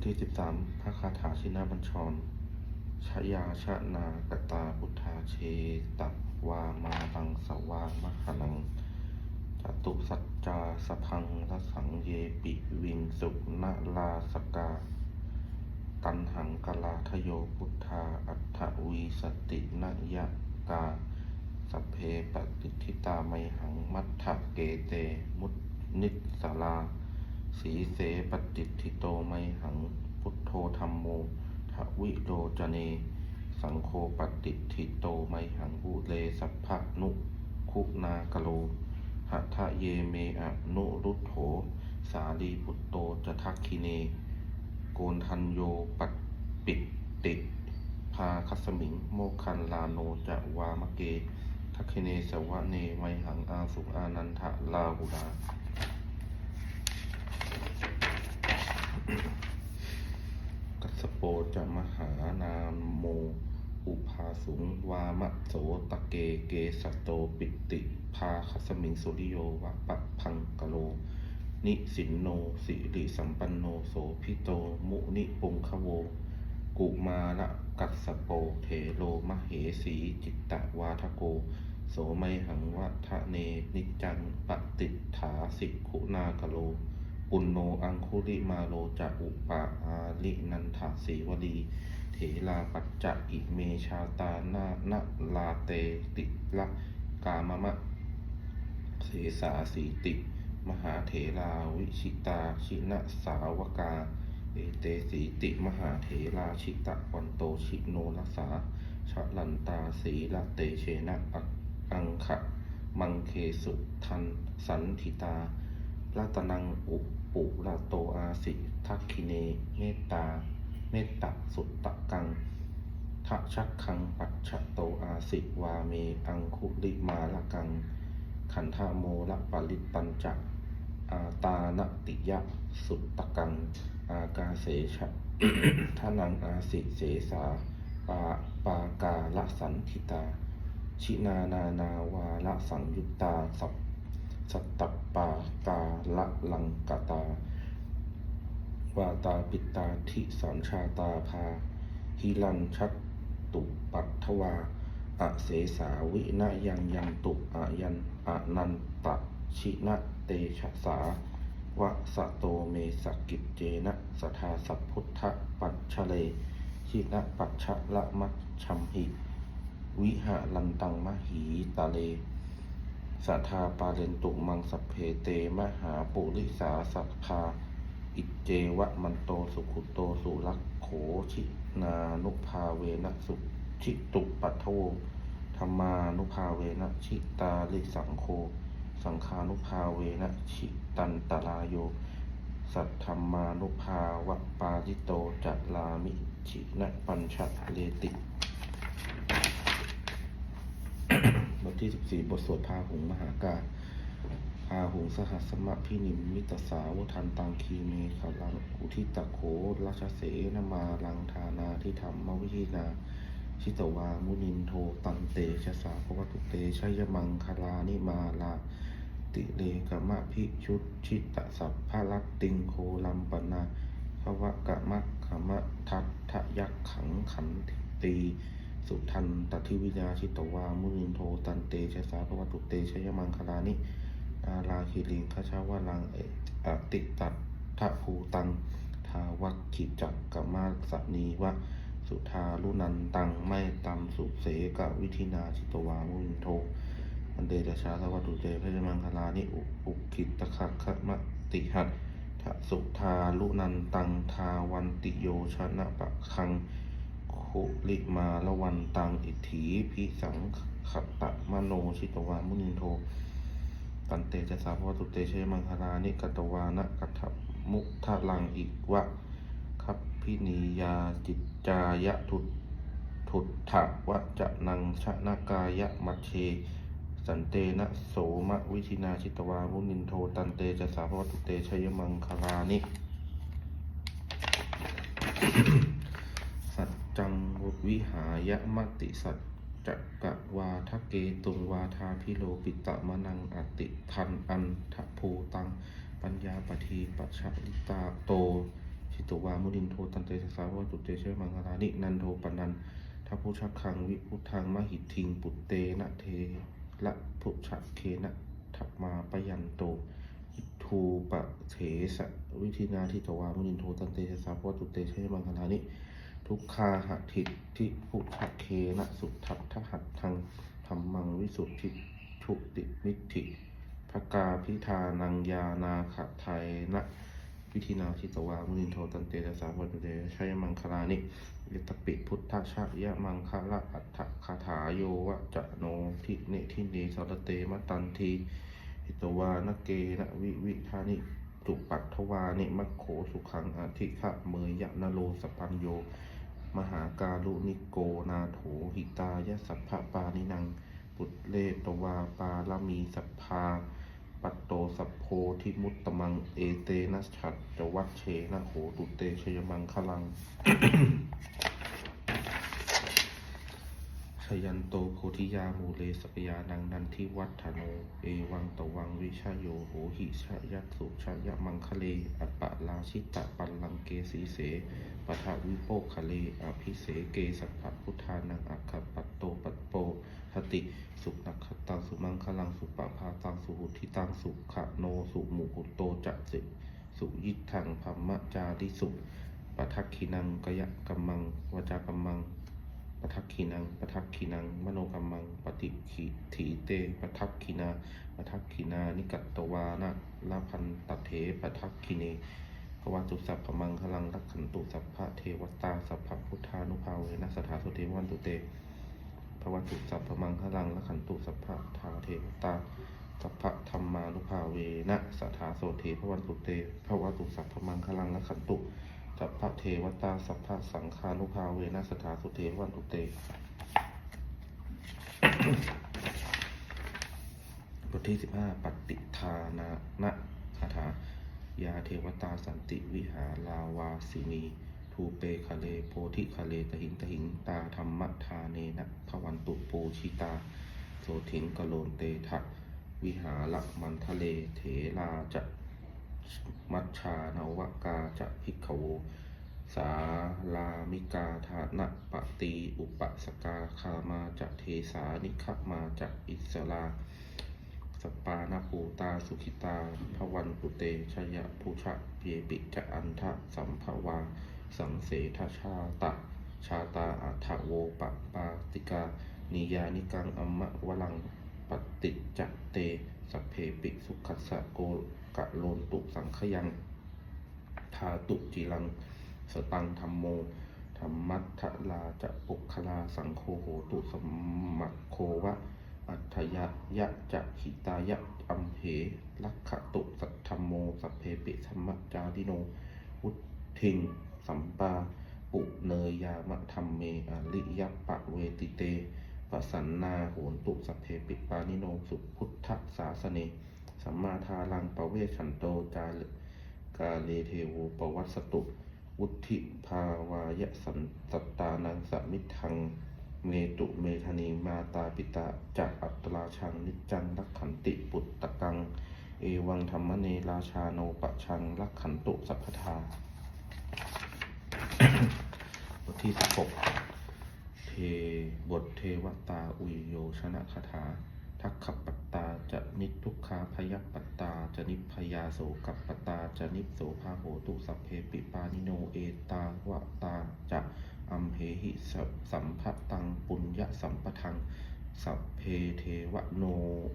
ทที่ 13 พระคาถาชินาบัญชร ชยาชนากตาพุทธาเชตวามาตังสวามหนังจตุสัจจาสพังรสังเยปิวิงสุนาลาสกา ตันหังกลาทโยพุทธาอัฏฐวีสตินยกาสเพปฏิทิตาไมหังมัทธเกเต มุตนิสสาลา สีเสปฏิทิโตไมหัง พุทโธธรรมโมทวิโรจเน สังโฆปฏิทิโตไมหังอุเลสัพพะนุคุณากโลหัทะเยเมอะนุรุตโถ สาลีพุตโตจะทักคิเน โกนทันโยปัดปิดติพาคัสมิง โมคันลาโนจะวามะเกทักคิเนสวะเนไมหังอาสุอานันทะลาหุลา กัสสโป จะมหานามโม อุภาสุงวามะโสตะเกเกสัตโตปิติพาคสมิงสุริโยวะปะพังกะโล นิสินโนสิริสัมปันโนโสพิโตมุนิปุงคะโว กุมาระกัสโปเทโลมเหสีจิตตะวาทโก โสไมหังวัฒเนนิจจังปฏิฐาสิกขุนากโล ปุณโนอังคุริมาโลจะอุปาอาลินันทาสีวลีเถลาปัจจะอิเมชาตานานะลาเตติละกามะมะเสสาสีติ มหาเถราวิชิตาชินะสาวกา เอเตสีติ มหาเถราชิตะวันโตชิโนรัสสาชะลันตาสีละเตเชนะอังขะมังเคสุทันสันทิตา รัตนังอุปุระโตอาสิทักคิเน เมตตา เมตตสุตตะกังทะชักคังปัจฉโตอาสิวาเมอังคุลิมาละกัง ขันธโมละปริตตัญจะอาตานติยะสุตตะกัง อากาเสชะทานังอาสิเสสาปาปากาละสันทิตา ชินานา นาวาละสังยุตตาสัพ สัตตปปากาละลังกตาวาตาปิตาทิสัญชาตาภาฮิลันชัตตุปัตถวาอเสสาวินายังยังตุอายันอานันตะชินะเตชะสาวะสะโตเมสกิจเจนะสทาสัพพุทธปัจฉเลชินะปัจฉะละมัชชัมหิ วิหาลันตังมหีตาเล สัทธาปาเรนตุมังสัพเพเตมหาปุริสาสัพพาอิเจวะมันโตสุขุโตสุรักโขชินานุภาเวนะสุชิตุปัทโทธรรมานุภาเวนะชิตาลิสังโฆสังคานุภาเวนะชิตันตราโย สัทธรรมานุภาวะปาจิโตจัลามิชินะปัญชะเลติ บ ที่ 14 บทสวดพาหุงมหากาพาหุงสหัสมะพินิมมิตสาวทันตังคีเมขลังอุทิตะโขราชเสนมาลังธานาทิธรรมวิหินาชิตวามุนินโทตันเตชะสาภวตุเตชัยมังคลานิมาลาติเลกมะพิชุดชิตะสัพพะลัตติงโคลัมปนาภวะกะมะขมะทัตทะยักขังขันตี สุทันตทิวิญาชิตวา มุนินโทตันเตชะสาภวตุเตชยมังคลานิอาลาคิริงขชาวลังเอติตัตทะภูตัง ทาวัคขิจักกมาสนีวะ สุทาลุนันตัง ไม่ตัมสุเสกวิธินาชิตวา มุนโทอันเดชาสวัตุเจพระมังคลานิอุอุคิตคะคะมะติหัตทสุทาลุนันตัง ทาวันติโยชนะปะคัง คุลิมาละวันตังอิทถีพิสังขตะมโนชิตวามุนินโท ตันเตจะสาวตุเตเชมังคลานิกตวานะกัตถมุทะลังอิวะคัพพินียาจิตจายะทุทุตถะวะจะนังชนะกายะมัชเช สันเตนะโสมะวิธินาชิตวามุนินโท ตันเตจะสาวตุเตชยมังคลานิสัจจัง วิหายมติสัจจกะวาทะเกตุงวาทาพิโลปิตะมะนังอติทันอันทะภูตัง ปัญญาปทีปัชลิตาโต ชิทิตวามุนินโทตันเตสสาวะตุเตเชมังคลานินันโทปนันทัพพุชคังวิพุทธังมหิทิงปุตเตนะเทละพุชเคนะทัพมาปยันโตอิทูปะเถสะวิธินาทิตวามุนินโทตันเตสสาวะตุเตเชมังคลานิ ทุกขาหะทิทิพุทธเคนะสุทัตถหัตทังธรรมังวิสุทธิทุติมิถิภกาพิธานังยานาขะไทยนะวิธินาทิตวามุนินโทตันเตสสาวัตุเตชัยมังคลานิยตปิพุทธชะยะมังคละอัฏฐคาถาโยวะจะโนทิเนทิเนสรเตมตันทีหิตวานเกนะวิวิธานิจุปัตถวานิมัคโขสุขังอธิขะเมยยะนโลสปัญโย มหาการุนิโกนาโถหิตายสัพพปานินัง ปุตเลตวาปาลมีสัพพาปัตโตสัพโพธิมุตตมัง เอเตนะฉัตจวัตเชนะโหตุเตชยมังคลัง ยันโตโพธิยามูเลสกยานังนันทิวัฒโน เอวังตวังวิชาโยโหหิชะยัตสุชะยะมังคะเลอัปปะราชิตะปัลลังเกสีเสปะทะวิโปกคะเลอภิเสเกสัพพพุทธานังอัคคปัตโตปัตโปหติสุนักขตังสุมังคลังสุปะพาตังสุหุทิตังสุขะโนสุมุหุโตจัสิสุยิทังพัมมะจาริสุปะทักขินังกยะกัมมังวจากัมมัง ปทักขินังปทักขินัง มโนกรรมัง ปฏิขีถีเตปทักขินาปทักขินา นิกัตตวานะลาพันตเถปทักขิเนภวตุสัพพมังคลังรักขันตุสัพพะเทวตาสัพพพุทธานุภาเวนะสถาสุเทวันตุเตภวตุสัพพมังคลังรักขันตุสัพพะทาเทวตาสัพพะธรรมานุภาเวนะสถาโสเทพวันตุเตภวตุสัพพมังคลังรักขันตุ สัพพะเทวตา สัพพะสังฆานุภาเวนะสถาสุเทวันตุเตบทที่สิบห้าปฏิทานานะคาถายาเทวตาสันติวิหาลาวาสินีทูเปคะเลโพธิคะเลตหิงตหิงตาธรรมทาเนนะพวันตุปูชิตา โสถิงกโลนเตทะวิหาละมันทะเลเถลาจะ มัชชานวกาจะพิกขโว สาลามิกาธานะปตีอุปสกาคามาจะเทสานิคมาจะอิสลาสปานาภูตาสุขิตาพวันตุเตชยะภูชะเยปิจะอันทะสัมภวา สังเสทชาตะ ชาตาอัฐโวปปาติกา นิยานิกังอมมะวลังปฏิจจเตสเพปิสุขัสสะโกกะโลนตุสังขยังทาตุจิลัง สตังธรรมโมธรรมัทธลาจะปุคลาสังโฆโหตุสมมะโควะ อัฏฐยะยะจะหิตายะอัมเหลักขตุสัทธรรมโมสัพเพปิธรรมจาริโนวุทิงสัมปาปุเนยยามะธรรมเมอริยปะเวติเตปสันนาโหนตุสัพเพปิปานิโนสุพุทธศาสเน สัมมาทารังปะเวชันโตจาลกาเลเทโวปวัสสตุ วุธิภาวายะสันตตานังสมิทัง เมตุเมธนีมาตาปิตาจะอัตราชังนิจจังรักขันติปุตตะกัง เอวังธรรมเนราชาโนปะชังรักขันตุสัพพทาบทที่สิบหกเทบทเทวตาอุยโยชนะคาถา ทักขปัตตาจะนิทุกขาพยปัตตาจะนิพยาโสกัปตาจะนิโสภาโหตุสัพเพปิปานิโนเอตาวะตาจะอัมเหหิสัมภตังปุญญสัมปทังสัพเพเทวโน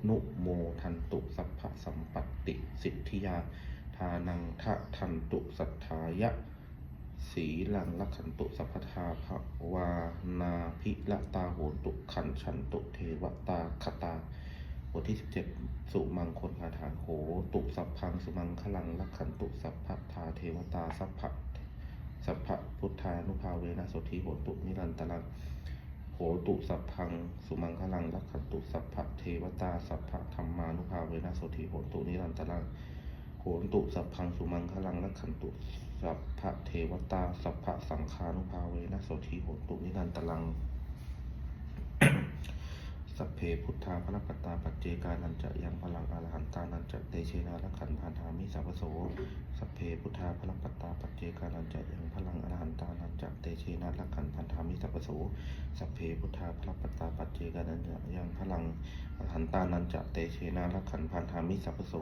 นุโมทันตุสัพพะสัมปตติสิทธิยา ทานังทะทันตุสัทธายะ สีลังลักขันตุสัพพทาภวานาพิละตาโหนตุขันชันตุเทวตาคตาบทที่สิบเจ็ดสุมังคลคาถาโหตุสัพพังสุมังคลังลักขันตุสัพพทาเทวตาสัพพสัพพพุทธานุภาเวนะโสธีโหตุนิรันตรังโหตุสัพพังสุมังคลังลักขันตุสัพพเทวตาสัพพธรรมานุภาเวนะโสธีโหตุนิรันตรัง หนตุสัพพังสุมังคลังและขันตุสัพพะเทวตา สัพพะสังฆานุภาเวนะโสธีโหนตุนิรันตรัง สัพเพพุทธาพระปัตตาปัจเจกานันจะยังพลังอรหันตานันจะเตเชนาละขันพันธามิสัพโส สัพเพพุทธาพระปัตตาปัจเจกานันจะยังพลังอรหันตานันจะเตเชนาละขันพันธามิสัพโส สัพเพพุทธาพระปัตตาปัจเจกานันจะยังพลังอรหันตานันจะเตเชนาละขันพันธามิสัพพโส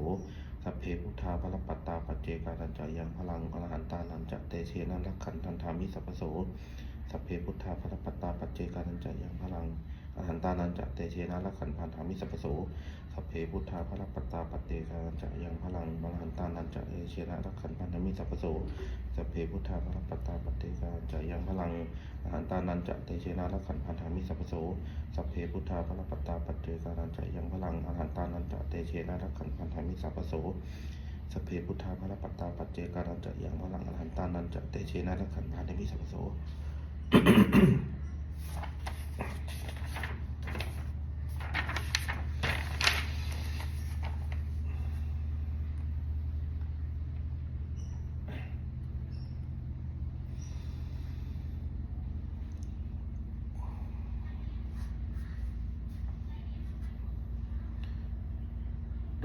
สัพเพพุทธาพระปัตตาปัจเจกานันจายังพลังอรหันตานันจะเตเชนาละขันทันธามิสัพโสสัพเพพุทธาพระปัตตาปัจเจกานันจายังพลังอรหันตานันจะเตเชนะละขันพันธามิสัพโส สัพเพพุทธาพระปตตาปเตกานันจะยังพลังอรหันตานันจะเตเชนะละขันพันธมิสัพโสสัพเพพุทธาพระปตตาปเตกานันจะยังพลังอรหันตานันจะเตเชนะละขันพันธมิสัพโสสัพเพพุทธาพระปตตาปเตกานันจะยังพลังอรหันตานันจะเตเชนะละขันพันธมิสัพโสสัพเพพุทธาพระปตตาปเจกานันจะยังพลังอรหันตานันจะเตเชนะละขันพันธมิสัพพโส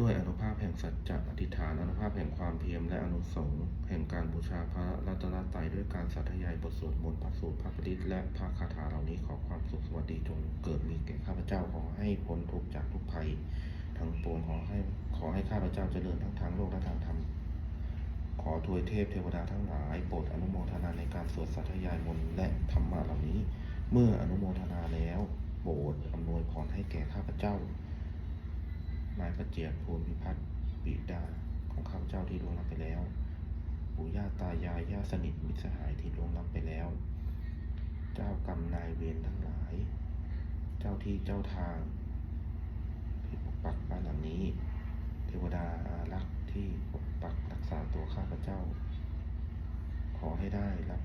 ด้วยอนุภาพแห่งสัจจะอธิษฐานอนุภาพแห่งความเพียรและอนุสงส์แห่งการบูชาพระรัตนตรัยด้วยการสาธยายบทสวดมนต์พระสูตรพระปริตและพระคาถาเหล่านี้ขอความสุขสวัสดีจงเกิดมีแก่ข้าพเจ้าขอให้พ้นทุกข์จากทุกภัยทั้งปวงขอให้ขอให้ข้าพเจ้าเจริญทั้งทางโลกและทางธรรมขอทวยเทพเทวดาทั้งหลายโปรดอนุโมทนาในการสวดสาธยายมนต์และธรรมะเหล่านี้ เมื่ออนุโมทนาแล้วโปรดอำนวยพรให้แก่ข้าพเจ้า นายประเจียบภูมิพัฒน์บิดาของข้าพเจ้าที่ล่วงลับไปแล้ว ปู่ย่าตายายญาติสนิทมิตรสหายที่ล่วงลับไปแล้ว เจ้ากรรมนายเวรทั้งหลาย เจ้าที่เจ้าทางที่ปกปักบ้านหลังนี้ เทวดาอารักษ์ที่ปกปักรักษาตัวข้าพเจ้า ขอให้ได้รับ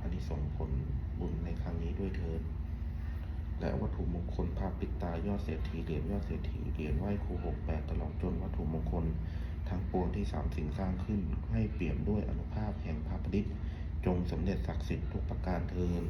อนิสงส์ผลบุญในครั้งนี้ด้วยเถิด และวัตถุมงคลภาพปิดตายอดเศรษฐีเหรียญยอดเศรษฐีเหรียญไหว้ครูหกแปดตลอดจนวัตถุมงคล ทั้งปวงที่สามสิ่งสร้างขึ้น ให้เปี่ยมด้วยอนุภาพแห่งพระประดิษฐ์จงสำเร็จศักดิ์สิทธิ์ทุกประการเทิน